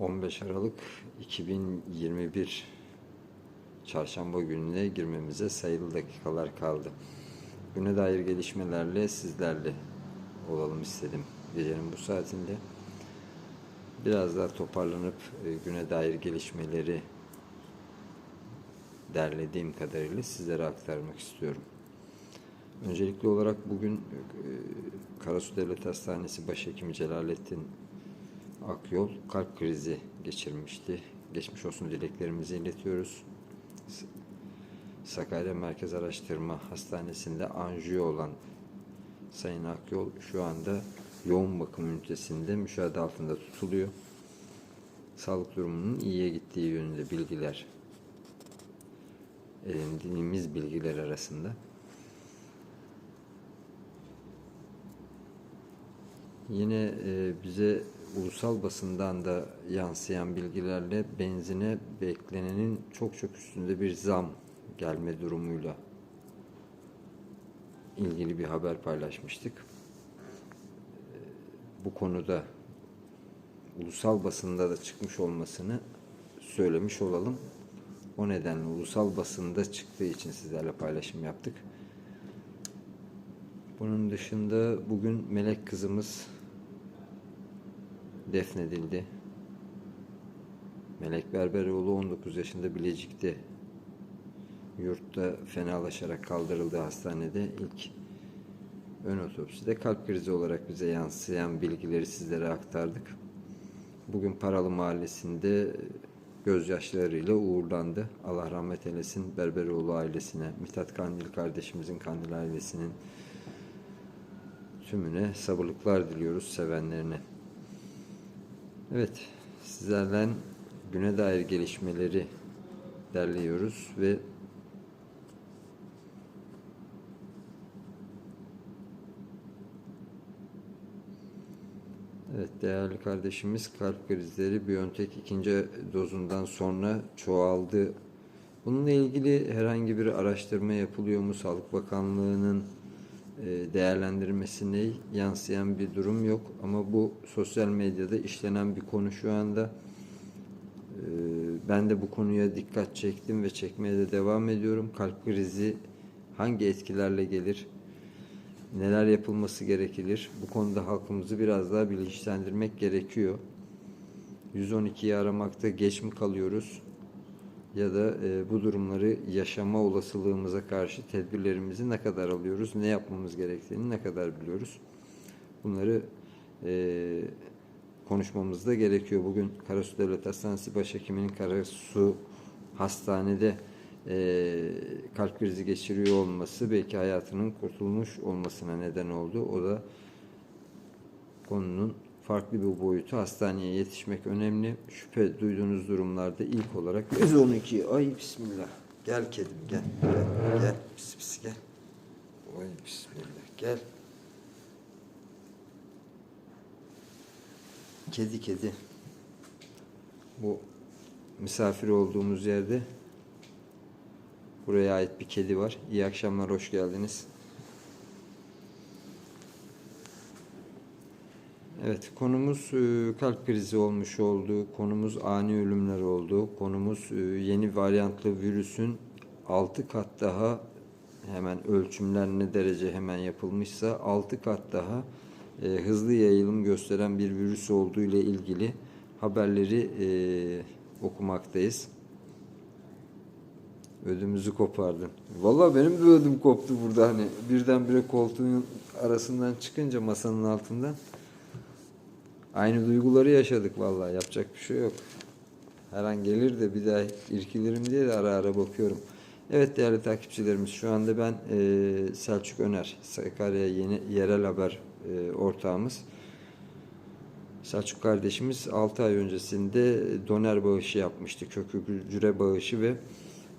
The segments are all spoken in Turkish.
15 Aralık 2021 Çarşamba gününe girmemize sayılı dakikalar kaldı. Güne dair gelişmelerle sizlerle olalım istedim gecenin bu saatinde. Biraz daha toparlanıp e, güne dair gelişmeleri derlediğim kadarıyla sizlere aktarmak istiyorum. Öncelikli olarak bugün e, Karasu Devlet Hastanesi Başhekimi Celalettin Akyol kalp krizi geçirmişti. Geçmiş olsun dileklerimizi iletiyoruz. Sakarya Merkez Araştırma Hastanesi'nde anjiyo olan Sayın Akyol şu anda yoğun bakım ünitesinde müşahede altında tutuluyor. Sağlık durumunun iyiye gittiği yönünde bilgiler edindiğimiz bilgiler arasında. Yine e, bize ulusal basından da yansıyan bilgilerle benzine beklenenin çok çok üstünde bir zam gelme durumuyla ilgili bir haber paylaşmıştık. E, Bu konuda ulusal basında da çıkmış olmasını söylemiş olalım. O nedenle ulusal basında çıktığı için sizlerle paylaşım yaptık. Bunun dışında bugün Melek kızımız defnedildi. Melek Berberoğlu 19 yaşında Bilecik'te yurtta fenalaşarak kaldırıldığı hastanede ilk ön otopside kalp krizi olarak bize yansıyan bilgileri sizlere aktardık. Bugün Paralı Mahallesi'nde gözyaşlarıyla uğurlandı. Allah rahmet eylesin Berberoğlu ailesine, Mithat Kandil kardeşimizin Kandil ailesinin tümüne sabırlıklar diliyoruz sevenlerine. Evet, sizlerden güne dair gelişmeleri derliyoruz ve Evet değerli kardeşimiz kalp krizleri Biontech ikinci dozundan sonra çoğaldı. Bununla ilgili herhangi bir araştırma yapılıyor mu? Sağlık Bakanlığı'nın değerlendirmesine yansıyan bir durum yok. Ama bu sosyal medyada işlenen bir konu şu anda. E, Ben de bu konuya dikkat çektim ve çekmeye de devam ediyorum. Kalp krizi hangi etkilerle gelir? neler yapılması gerekilir? Bu konuda halkımızı biraz daha bilinçlendirmek gerekiyor. 112'yi aramakta geç mi kalıyoruz? Ya da e, bu durumları yaşama olasılığımıza karşı tedbirlerimizi ne kadar alıyoruz? Ne yapmamız gerektiğini ne kadar biliyoruz? Bunları e, konuşmamız da gerekiyor. Bugün Karasu Devlet Hastanesi Başhekiminin Karasu Hastanede e, kalp krizi geçiriyor olması belki hayatının kurtulmuş olmasına neden oldu. O da konunun farklı bir boyutu. Hastaneye yetişmek önemli. Şüphe duyduğunuz durumlarda ilk olarak 112 ay bismillah. Gel kedim gel. Gel, gel. pis pis gel. Oy bismillah gel. Kedi kedi. Bu misafir olduğumuz yerde Buraya ait bir kedi var. İyi akşamlar, hoş geldiniz. Evet, konumuz e, kalp krizi olmuş oldu. Konumuz ani ölümler oldu. Konumuz e, yeni varyantlı virüsün 6 kat daha hemen ölçümler ne derece hemen yapılmışsa 6 kat daha e, hızlı yayılım gösteren bir virüs olduğu ile ilgili haberleri e, okumaktayız. Ödümüzü kopardın. Vallahi benim de ödüm koptu burada hani birdenbire koltuğun arasından çıkınca masanın altından. Aynı duyguları yaşadık vallahi yapacak bir şey yok. Her an gelir de bir daha irkilirim diye de ara ara bakıyorum. Evet değerli takipçilerimiz şu anda ben e, Selçuk Öner, Sakarya Yeni Yerel Haber e, ortağımız. Selçuk kardeşimiz 6 ay öncesinde doner bağışı yapmıştı. Kök hücre bağışı ve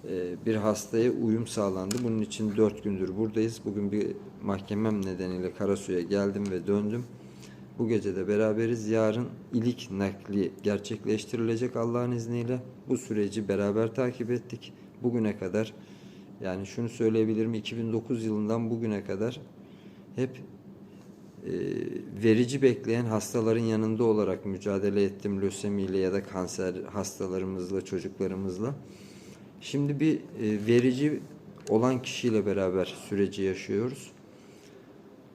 e, bir hastaya uyum sağlandı. Bunun için 4 gündür buradayız. Bugün bir mahkemem nedeniyle Karasu'ya geldim ve döndüm. Bu gece de beraberiz. Yarın ilik nakli gerçekleştirilecek Allah'ın izniyle. Bu süreci beraber takip ettik. Bugüne kadar yani şunu söyleyebilirim 2009 yılından bugüne kadar hep e, verici bekleyen hastaların yanında olarak mücadele ettim lösemiyle ya da kanser hastalarımızla, çocuklarımızla. Şimdi bir e, verici olan kişiyle beraber süreci yaşıyoruz.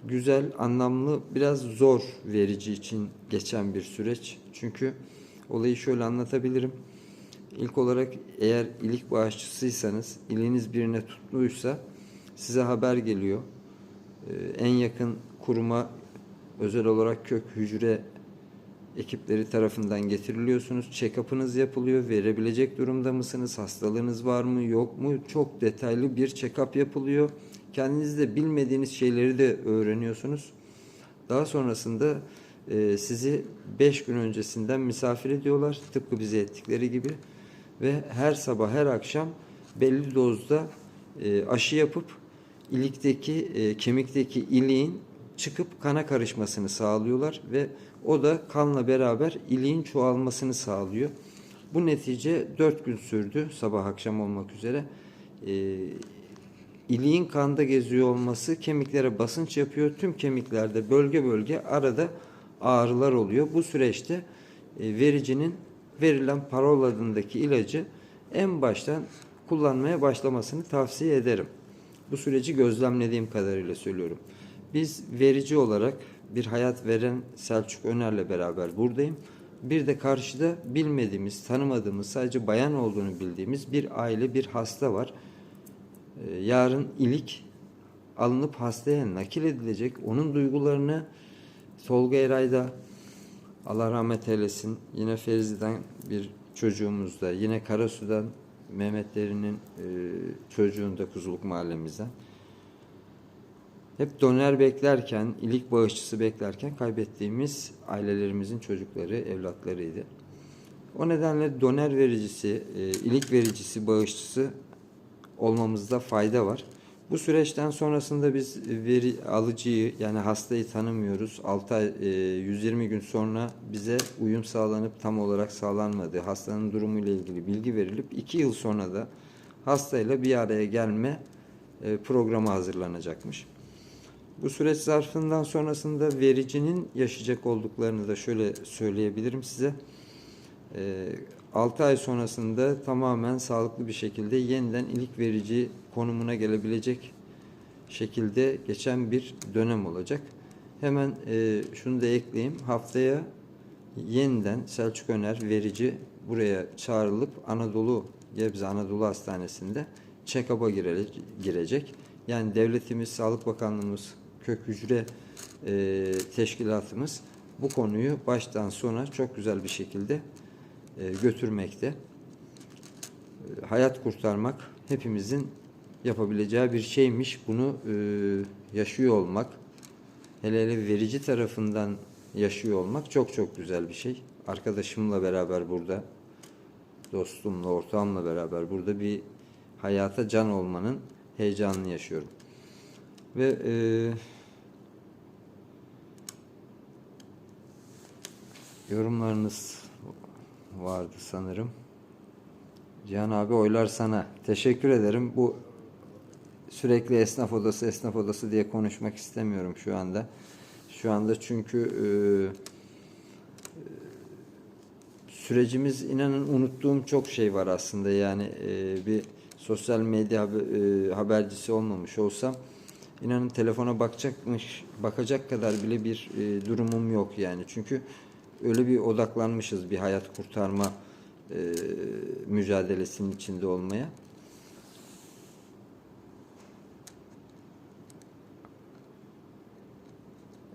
Güzel, anlamlı, biraz zor verici için geçen bir süreç. Çünkü olayı şöyle anlatabilirim. İlk olarak eğer ilik bağışçısıysanız, iliniz birine tutluysa size haber geliyor. Ee, en yakın kuruma özel olarak kök hücre ekipleri tarafından getiriliyorsunuz. Check-up'ınız yapılıyor. Verebilecek durumda mısınız? Hastalığınız var mı? Yok mu? Çok detaylı bir check-up yapılıyor. Kendinizde bilmediğiniz şeyleri de öğreniyorsunuz. Daha sonrasında e, sizi 5 gün öncesinden misafir ediyorlar. Tıpkı bize ettikleri gibi. Ve her sabah her akşam belli dozda e, aşı yapıp ilikteki e, kemikteki iliğin çıkıp kana karışmasını sağlıyorlar ve o da kanla beraber iliğin çoğalmasını sağlıyor. Bu netice 4 gün sürdü sabah akşam olmak üzere. E, iliğin kanda geziyor olması kemiklere basınç yapıyor. Tüm kemiklerde bölge bölge arada ağrılar oluyor. Bu süreçte e, vericinin verilen parol adındaki ilacı en baştan kullanmaya başlamasını tavsiye ederim. Bu süreci gözlemlediğim kadarıyla söylüyorum. Biz verici olarak bir hayat veren Selçuk Öner'le beraber buradayım. Bir de karşıda bilmediğimiz, tanımadığımız, sadece bayan olduğunu bildiğimiz bir aile, bir hasta var. Ee, yarın ilik alınıp hastaya nakil edilecek. Onun duygularını Tolga Eray'da Allah rahmet eylesin. Yine Ferizi'den bir çocuğumuz da, yine Karasu'dan Mehmet Derin'in e, çocuğunda Kuzuluk mahallemizden. Hep doner beklerken, ilik bağışçısı beklerken kaybettiğimiz ailelerimizin çocukları, evlatlarıydı. O nedenle doner vericisi, e, ilik vericisi, bağışçısı olmamızda fayda var. Bu süreçten sonrasında biz veri alıcıyı yani hastayı tanımıyoruz. 6 ay, e, 120 gün sonra bize uyum sağlanıp tam olarak sağlanmadığı hastanın durumu ile ilgili bilgi verilip 2 yıl sonra da hastayla bir araya gelme e, programı hazırlanacakmış. Bu süreç zarfından sonrasında vericinin yaşayacak olduklarını da şöyle söyleyebilirim size. E, 6 ay sonrasında tamamen sağlıklı bir şekilde yeniden ilik verici konumuna gelebilecek şekilde geçen bir dönem olacak. Hemen e, şunu da ekleyeyim. Haftaya yeniden Selçuk Öner verici buraya çağrılıp Anadolu Gebze Anadolu Hastanesi'nde check-up'a girecek. Yani devletimiz, Sağlık Bakanlığımız, kök hücre e, teşkilatımız bu konuyu baştan sona çok güzel bir şekilde götürmekte. E, hayat kurtarmak hepimizin yapabileceği bir şeymiş. Bunu e, yaşıyor olmak, hele hele verici tarafından yaşıyor olmak çok çok güzel bir şey. Arkadaşımla beraber burada, dostumla, ortağımla beraber burada bir hayata can olmanın heyecanını yaşıyorum. Ve e, yorumlarınız vardı sanırım. Cihan abi oylar sana. Teşekkür ederim. Bu sürekli esnaf odası esnaf odası diye konuşmak istemiyorum şu anda. Şu anda çünkü e, sürecimiz inanın unuttuğum çok şey var aslında. Yani e, bir sosyal medya e, habercisi olmamış olsam inanın telefona bakacakmış bakacak kadar bile bir e, durumum yok yani. Çünkü öyle bir odaklanmışız bir hayat kurtarma e, mücadelesinin içinde olmaya.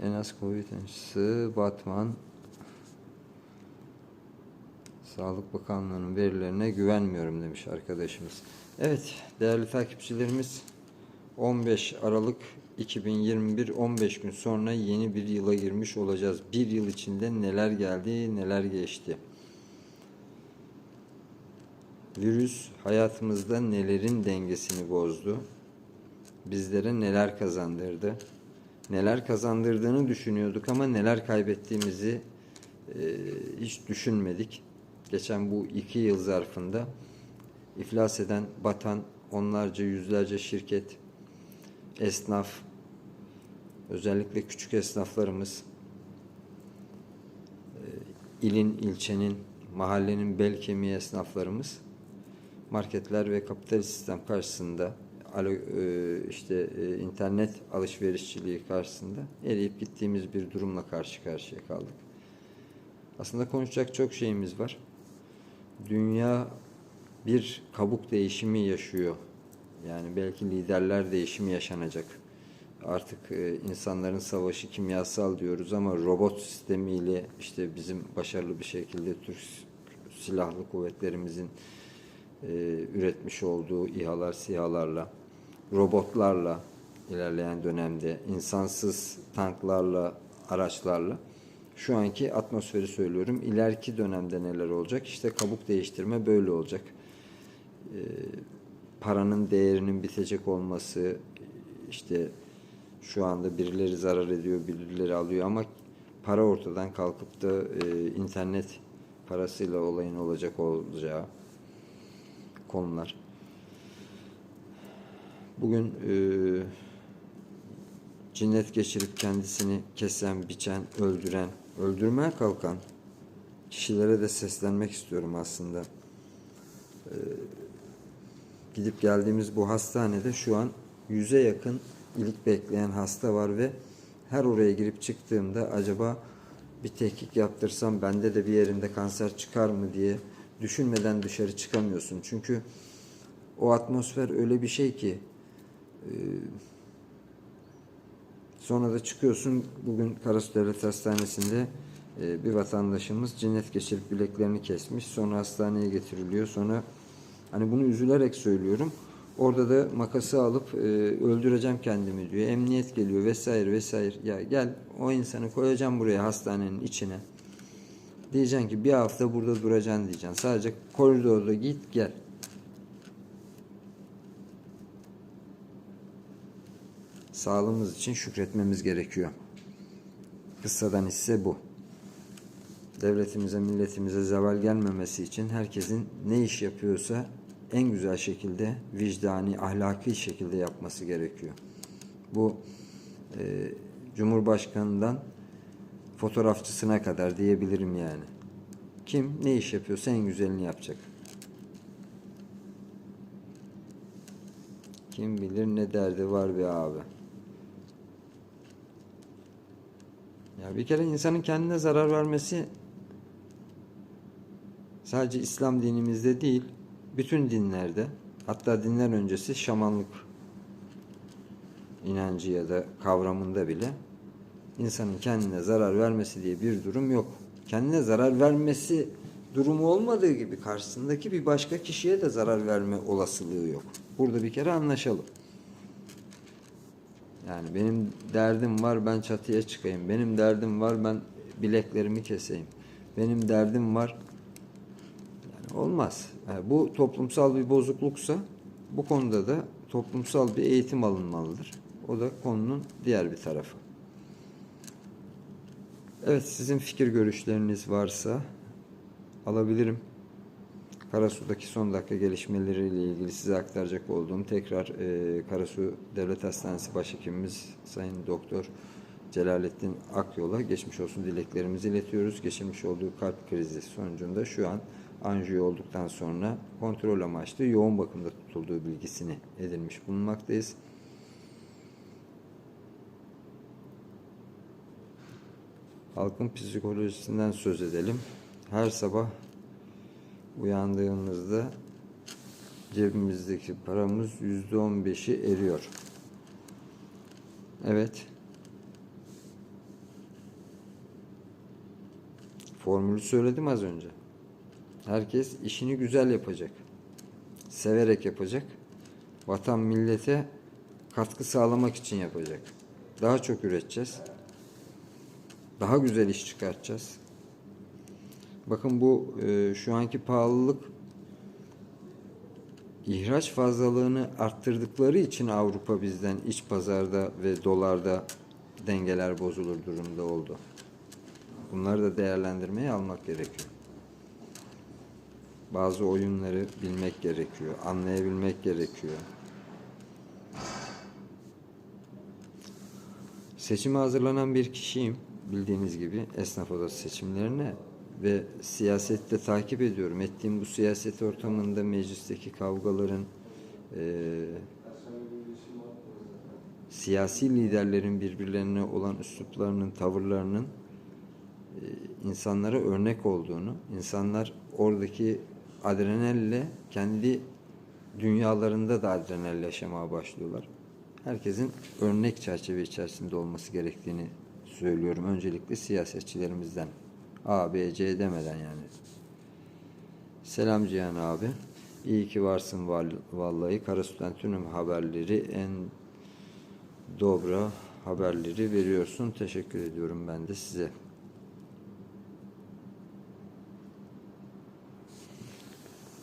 En az Covid aşısı Batman Sağlık Bakanlığı'nın verilerine güvenmiyorum demiş arkadaşımız. Evet değerli takipçilerimiz 15 Aralık 2021 15 gün sonra yeni bir yıla girmiş olacağız. Bir yıl içinde neler geldi, neler geçti. Virüs hayatımızda nelerin dengesini bozdu? Bizlere neler kazandırdı? Neler kazandırdığını düşünüyorduk ama neler kaybettiğimizi e, hiç düşünmedik. Geçen bu iki yıl zarfında iflas eden, batan onlarca, yüzlerce şirket, esnaf, özellikle küçük esnaflarımız e, ilin, ilçenin, mahallenin bel kemiği esnaflarımız marketler ve kapitalist sistem karşısında e, işte e, internet alışverişçiliği karşısında eriyip gittiğimiz bir durumla karşı karşıya kaldık. Aslında konuşacak çok şeyimiz var. Dünya bir kabuk değişimi yaşıyor. Yani belki liderler değişimi yaşanacak. Artık e, insanların savaşı kimyasal diyoruz ama robot sistemiyle işte bizim başarılı bir şekilde Türk silahlı kuvvetlerimizin e, üretmiş olduğu İHA'lar, SİHA'larla, robotlarla ilerleyen dönemde insansız tanklarla, araçlarla şu anki atmosferi söylüyorum. İleriki dönemde neler olacak? İşte kabuk değiştirme böyle olacak. Ee, paranın değerinin bitecek olması, işte şu anda birileri zarar ediyor, birileri alıyor ama para ortadan kalkıp da e, internet parasıyla olayın olacak olacağı konular. Bugün e, cinnet geçirip kendisini kesen, biçen, öldüren, öldürmeye kalkan kişilere de seslenmek istiyorum aslında. Ee, gidip geldiğimiz bu hastanede şu an yüze yakın ilik bekleyen hasta var ve her oraya girip çıktığımda acaba bir tetkik yaptırsam bende de bir yerinde kanser çıkar mı diye düşünmeden dışarı çıkamıyorsun. Çünkü o atmosfer öyle bir şey ki e, Sonra da çıkıyorsun bugün Karasu Devlet Hastanesi'nde e, bir vatandaşımız cinnet geçirip bileklerini kesmiş. Sonra hastaneye getiriliyor. Sonra hani bunu üzülerek söylüyorum. Orada da makası alıp e, öldüreceğim kendimi diyor. Emniyet geliyor vesaire vesaire. Ya gel o insanı koyacağım buraya hastanenin içine. Diyeceksin ki bir hafta burada duracaksın diyeceksin. Sadece koridorda git gel. sağlığımız için şükretmemiz gerekiyor. Kıssadan hisse bu. Devletimize, milletimize zeval gelmemesi için herkesin ne iş yapıyorsa en güzel şekilde, vicdani, ahlaki şekilde yapması gerekiyor. Bu e, Cumhurbaşkanından fotoğrafçısına kadar diyebilirim yani. Kim ne iş yapıyorsa en güzelini yapacak. Kim bilir ne derdi var be abi. Ya bir kere insanın kendine zarar vermesi sadece İslam dinimizde değil, bütün dinlerde, hatta dinler öncesi şamanlık inancı ya da kavramında bile insanın kendine zarar vermesi diye bir durum yok. Kendine zarar vermesi durumu olmadığı gibi karşısındaki bir başka kişiye de zarar verme olasılığı yok. Burada bir kere anlaşalım. Yani benim derdim var ben çatıya çıkayım. Benim derdim var ben bileklerimi keseyim. Benim derdim var. Olmaz. Yani bu toplumsal bir bozukluksa bu konuda da toplumsal bir eğitim alınmalıdır. O da konunun diğer bir tarafı. Evet sizin fikir görüşleriniz varsa alabilirim. Karasu'daki son dakika gelişmeleriyle ilgili size aktaracak olduğum tekrar e, Karasu Devlet Hastanesi Başhekimimiz Sayın Doktor Celalettin Akyol'a geçmiş olsun dileklerimizi iletiyoruz. Geçirmiş olduğu kalp krizi sonucunda şu an anjiyo olduktan sonra kontrol amaçlı yoğun bakımda tutulduğu bilgisini edinmiş bulunmaktayız. Halkın psikolojisinden söz edelim. Her sabah uyandığımızda cebimizdeki paramız yüzde on beşi eriyor. Evet. Formülü söyledim az önce. Herkes işini güzel yapacak. Severek yapacak. Vatan millete katkı sağlamak için yapacak. Daha çok üreteceğiz. Daha güzel iş çıkartacağız. Bakın bu e, şu anki pahalılık ihraç fazlalığını arttırdıkları için Avrupa bizden iç pazarda ve dolarda dengeler bozulur durumda oldu. Bunları da değerlendirmeye almak gerekiyor. Bazı oyunları bilmek gerekiyor, anlayabilmek gerekiyor. Seçime hazırlanan bir kişiyim. Bildiğiniz gibi esnaf odası seçimlerine ve siyasette takip ediyorum. Ettiğim bu siyaset ortamında meclisteki kavgaların eee siyasi liderlerin birbirlerine olan üsluplarının, tavırlarının e, insanlara örnek olduğunu, insanlar oradaki adrenelle kendi dünyalarında da adrenelle yaşamaya başlıyorlar. Herkesin örnek çerçeve içerisinde olması gerektiğini söylüyorum. Öncelikle siyasetçilerimizden. A, B, C demeden yani. Selam Cihan abi. İyi ki varsın val- vallahi. Karasu'dan tüm haberleri en dobra haberleri veriyorsun. Teşekkür ediyorum ben de size.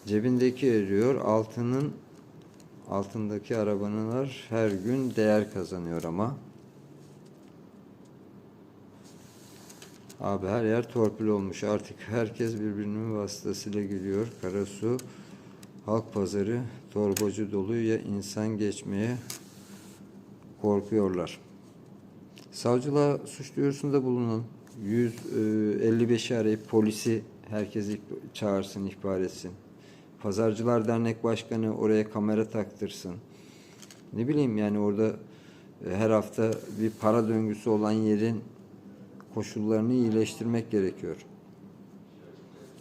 Cebindeki eriyor. Altının altındaki arabanlar her gün değer kazanıyor ama. Abi her yer torpil olmuş. Artık herkes birbirinin vasıtasıyla gülüyor. Karasu halk pazarı torbacı dolu ya insan geçmeye korkuyorlar. Savcılığa suç duyurusunda bulunan 155'i arayıp polisi herkes çağırsın, ihbar etsin. Pazarcılar Dernek Başkanı oraya kamera taktırsın. Ne bileyim yani orada e, her hafta bir para döngüsü olan yerin koşullarını iyileştirmek gerekiyor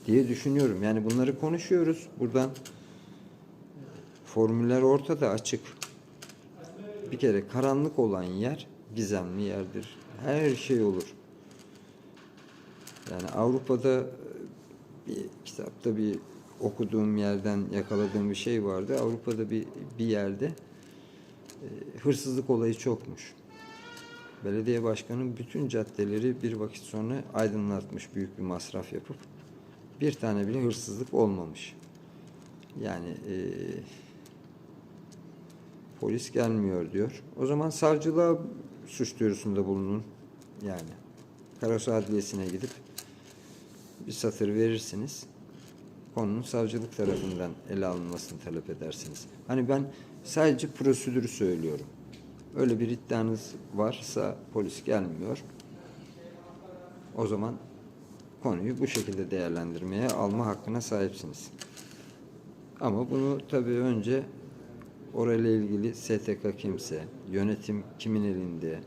diye düşünüyorum. Yani bunları konuşuyoruz. Buradan formüller ortada açık. Bir kere karanlık olan yer gizemli yerdir. Her şey olur. Yani Avrupa'da bir kitapta bir okuduğum yerden yakaladığım bir şey vardı. Avrupa'da bir bir yerde e, hırsızlık olayı çokmuş. Belediye başkanı bütün caddeleri bir vakit sonra aydınlatmış büyük bir masraf yapıp bir tane bile hırsızlık olmamış. Yani e, polis gelmiyor diyor. O zaman savcılığa suç duyurusunda bulunun. Yani Karasu Adliyesi'ne gidip bir satır verirsiniz. Konunun savcılık tarafından ele alınmasını talep edersiniz. Hani ben sadece prosedürü söylüyorum. Öyle bir iddianız varsa polis gelmiyor. O zaman konuyu bu şekilde değerlendirmeye alma hakkına sahipsiniz. Ama bunu tabii önce orayla ilgili STK kimse, yönetim kimin elinde,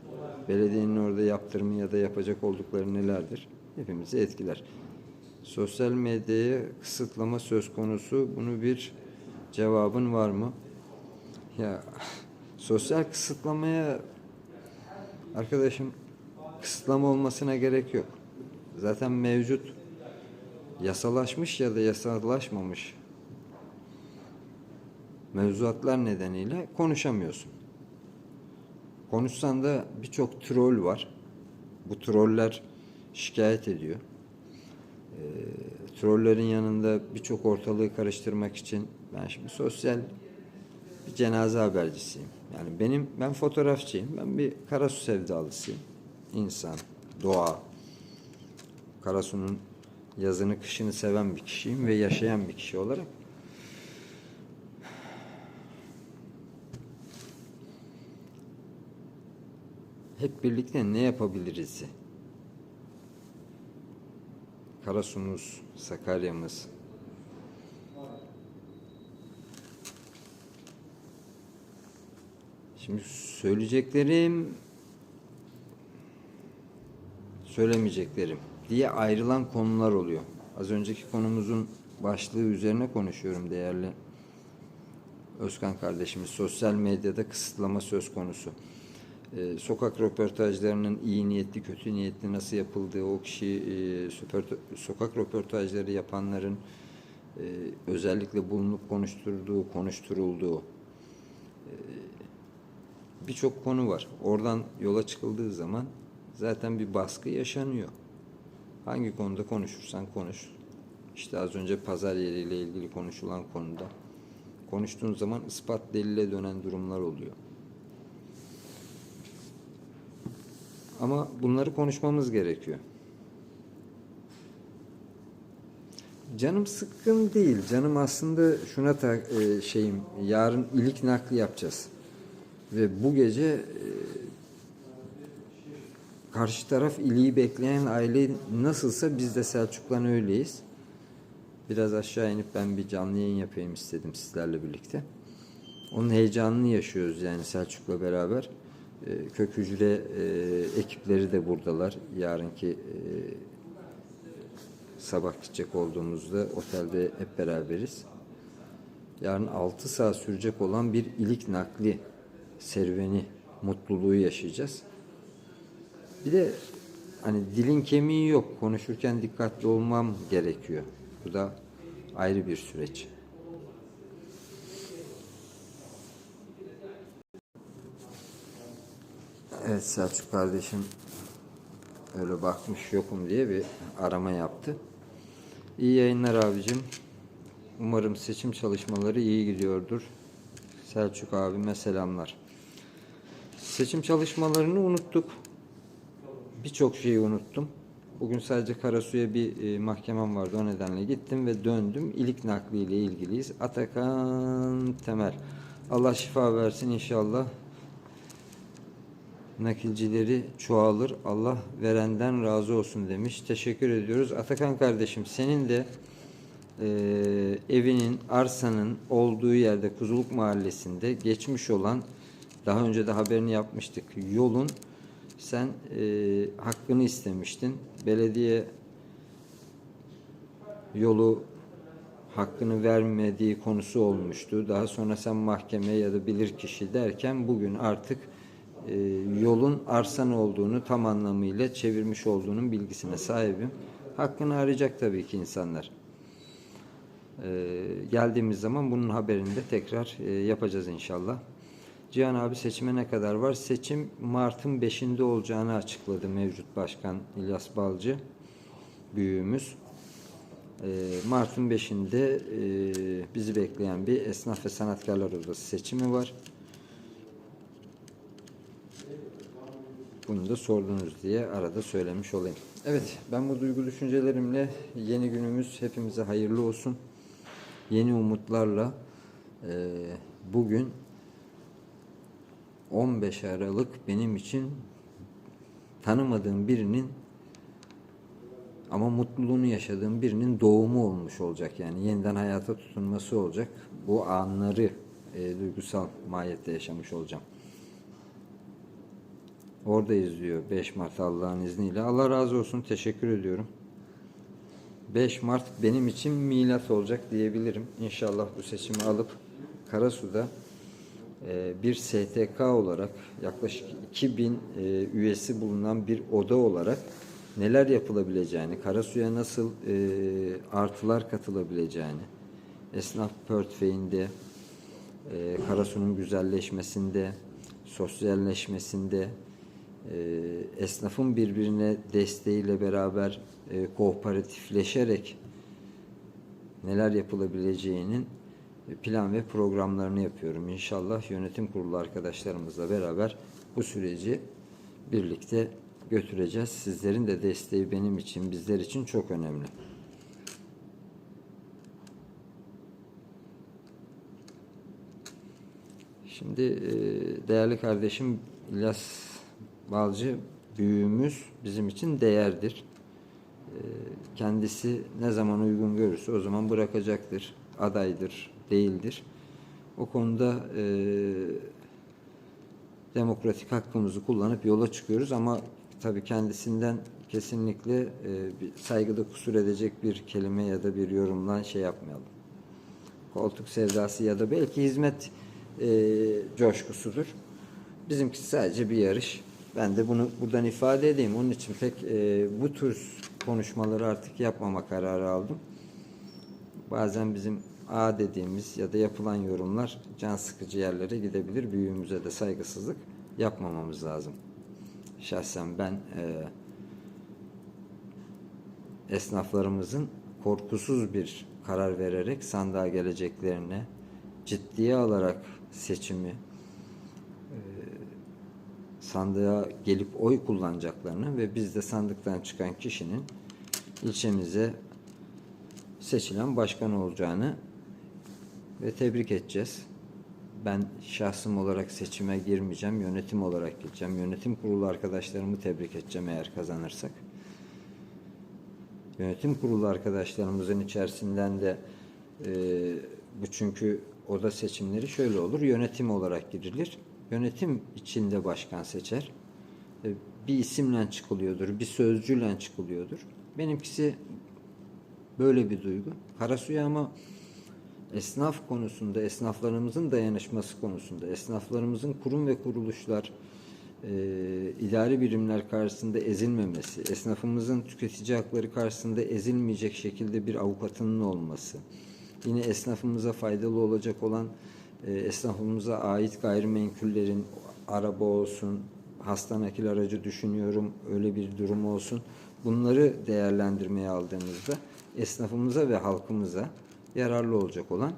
belediyenin orada yaptırımı ya da yapacak oldukları nelerdir hepimizi etkiler. Sosyal medyaya kısıtlama söz konusu. Bunu bir cevabın var mı? Ya sosyal kısıtlamaya arkadaşım kısıtlama olmasına gerek yok. Zaten mevcut yasalaşmış ya da yasalaşmamış mevzuatlar nedeniyle konuşamıyorsun. Konuşsan da birçok troll var. Bu troller şikayet ediyor. Ee, trollerin yanında birçok ortalığı karıştırmak için ben şimdi sosyal bir cenaze habercisiyim. Yani benim ben fotoğrafçıyım. Ben bir Karasu sevdalısıyım. İnsan, doğa. Karasu'nun yazını kışını seven bir kişiyim ve yaşayan bir kişi olarak hep birlikte ne yapabiliriz? Karasu'muz, Sakarya'mız, Şimdi söyleyeceklerim söylemeyeceklerim diye ayrılan konular oluyor. Az önceki konumuzun başlığı üzerine konuşuyorum değerli Özkan kardeşimiz. Sosyal medyada kısıtlama söz konusu. Ee, sokak röportajlarının iyi niyetli, kötü niyetli nasıl yapıldığı, o kişi e, süper- sokak röportajları yapanların e, özellikle bulunup konuşturduğu, konuşturulduğu birçok konu var. Oradan yola çıkıldığı zaman zaten bir baskı yaşanıyor. Hangi konuda konuşursan konuş. İşte az önce pazar yeriyle ilgili konuşulan konuda konuştuğun zaman ispat delile dönen durumlar oluyor. Ama bunları konuşmamız gerekiyor. Canım sıkkın değil. Canım aslında şuna ta, e, şeyim yarın ilik nakli yapacağız. Ve bu gece e, karşı taraf iliği bekleyen aile nasılsa biz de Selçuk'la öyleyiz. Biraz aşağı inip ben bir canlı yayın yapayım istedim sizlerle birlikte. Onun heyecanını yaşıyoruz yani Selçuk'la beraber. Ee, Kök hücre e, ekipleri de buradalar. Yarınki e, sabah gidecek olduğumuzda otelde hep beraberiz. Yarın 6 saat sürecek olan bir ilik nakli serüveni, mutluluğu yaşayacağız. Bir de hani dilin kemiği yok. Konuşurken dikkatli olmam gerekiyor. Bu da ayrı bir süreç. Evet Selçuk kardeşim öyle bakmış yokum diye bir arama yaptı. İyi yayınlar abicim. Umarım seçim çalışmaları iyi gidiyordur. Selçuk abime selamlar. Seçim çalışmalarını unuttuk. Birçok şeyi unuttum. Bugün sadece Karasu'ya bir e, mahkemem vardı. O nedenle gittim ve döndüm. İlik nakliyle ilgiliyiz. Atakan Temel. Allah şifa versin inşallah. Nakilcileri çoğalır. Allah verenden razı olsun demiş. Teşekkür ediyoruz. Atakan kardeşim senin de e, evinin, arsanın olduğu yerde Kuzuluk Mahallesi'nde geçmiş olan daha önce de haberini yapmıştık. Yolun sen e, hakkını istemiştin. Belediye yolu hakkını vermediği konusu olmuştu. Daha sonra sen mahkeme ya da bilirkişi derken bugün artık e, yolun arsan olduğunu tam anlamıyla çevirmiş olduğunun bilgisine sahibim. Hakkını arayacak tabii ki insanlar. E, geldiğimiz zaman bunun haberini de tekrar e, yapacağız inşallah. Cihan abi seçime ne kadar var? Seçim Mart'ın 5'inde olacağını açıkladı mevcut başkan İlyas Balcı büyüğümüz. Ee, Mart'ın 5'inde e, bizi bekleyen bir esnaf ve sanatkarlar odası seçimi var. Bunu da sordunuz diye arada söylemiş olayım. Evet ben bu duygu düşüncelerimle yeni günümüz hepimize hayırlı olsun. Yeni umutlarla e, bugün 15 Aralık benim için tanımadığım birinin ama mutluluğunu yaşadığım birinin doğumu olmuş olacak. Yani yeniden hayata tutunması olacak. Bu anları e, duygusal mahiyette yaşamış olacağım. Orada izliyor 5 Mart Allah'ın izniyle. Allah razı olsun. Teşekkür ediyorum. 5 Mart benim için milat olacak diyebilirim. İnşallah bu seçimi alıp Karasu'da e, bir STK olarak yaklaşık 2000 e, üyesi bulunan bir oda olarak neler yapılabileceğini, Karasu'ya nasıl e, artılar katılabileceğini, esnaf portföyünde, Karasu'nun güzelleşmesinde, sosyalleşmesinde, esnafın birbirine desteğiyle beraber e, kooperatifleşerek neler yapılabileceğinin plan ve programlarını yapıyorum. İnşallah yönetim kurulu arkadaşlarımızla beraber bu süreci birlikte götüreceğiz. Sizlerin de desteği benim için, bizler için çok önemli. Şimdi e, değerli kardeşim İlyas Balcı büyüğümüz bizim için değerdir. E, kendisi ne zaman uygun görürse o zaman bırakacaktır. Adaydır, değildir. O konuda e, demokratik hakkımızı kullanıp yola çıkıyoruz ama tabii kendisinden kesinlikle e, bir saygıda kusur edecek bir kelime ya da bir yorumdan şey yapmayalım. Koltuk sevdası ya da belki hizmet e, coşkusudur. Bizimki sadece bir yarış. Ben de bunu buradan ifade edeyim. Onun için pek e, bu tür konuşmaları artık yapmama kararı aldım. Bazen bizim A dediğimiz ya da yapılan yorumlar can sıkıcı yerlere gidebilir. Büyüğümüze de saygısızlık yapmamamız lazım. Şahsen ben e, esnaflarımızın korkusuz bir karar vererek sandığa geleceklerine ciddiye alarak seçimi sandığa gelip oy kullanacaklarını ve biz de sandıktan çıkan kişinin ilçemize seçilen başkan olacağını ve tebrik edeceğiz. ben şahsım olarak seçime girmeyeceğim. Yönetim olarak gideceğim. Yönetim kurulu arkadaşlarımı tebrik edeceğim eğer kazanırsak. Yönetim kurulu arkadaşlarımızın içerisinden de e, bu çünkü oda seçimleri şöyle olur. Yönetim olarak girilir. Yönetim içinde başkan seçer. E, bir isimle çıkılıyordur, bir sözcüyle çıkılıyordur. Benimkisi böyle bir duygu. Karasu'ya ama esnaf konusunda, esnaflarımızın dayanışması konusunda, esnaflarımızın kurum ve kuruluşlar, e, idari birimler karşısında ezilmemesi, esnafımızın tüketici hakları karşısında ezilmeyecek şekilde bir avukatının olması, yine esnafımıza faydalı olacak olan e, esnafımıza ait gayrimenkullerin araba olsun, hasta nakil aracı düşünüyorum, öyle bir durum olsun. Bunları değerlendirmeye aldığımızda esnafımıza ve halkımıza yararlı olacak olan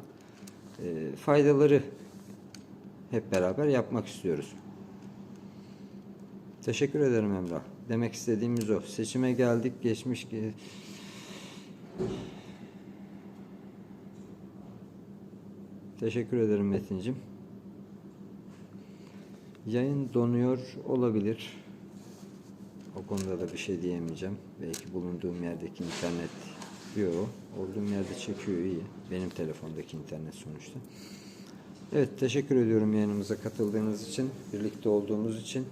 e, faydaları hep beraber yapmak istiyoruz. Teşekkür ederim Emrah. Demek istediğimiz o. Seçime geldik, geçmiş Teşekkür ederim Metin'cim. Yayın donuyor olabilir. O konuda da bir şey diyemeyeceğim. Belki bulunduğum yerdeki internet yok. Olduğum yerde çekiyor iyi. Benim telefondaki internet sonuçta. Evet teşekkür ediyorum yayınımıza katıldığınız için, birlikte olduğumuz için.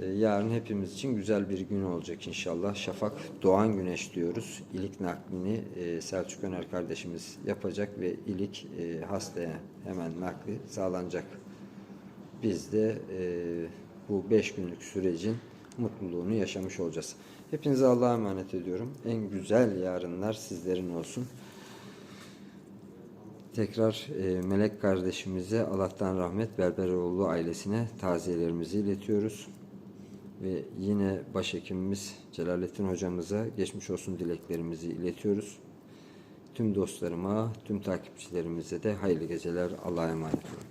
Ee, Yarın hepimiz için güzel bir gün olacak inşallah. Şafak Doğan Güneş diyoruz. İlik naklini e, Selçuk Öner kardeşimiz yapacak ve ilik e, hastaya hemen nakli sağlanacak. Biz de e, bu 5 günlük sürecin mutluluğunu yaşamış olacağız. Hepinize Allah'a emanet ediyorum. En güzel yarınlar sizlerin olsun. Tekrar e, Melek kardeşimize Allah'tan rahmet Berberoğlu ailesine taziyelerimizi iletiyoruz. Ve yine başhekimimiz Celalettin hocamıza geçmiş olsun dileklerimizi iletiyoruz. Tüm dostlarıma, tüm takipçilerimize de hayırlı geceler. Allah'a emanet olun.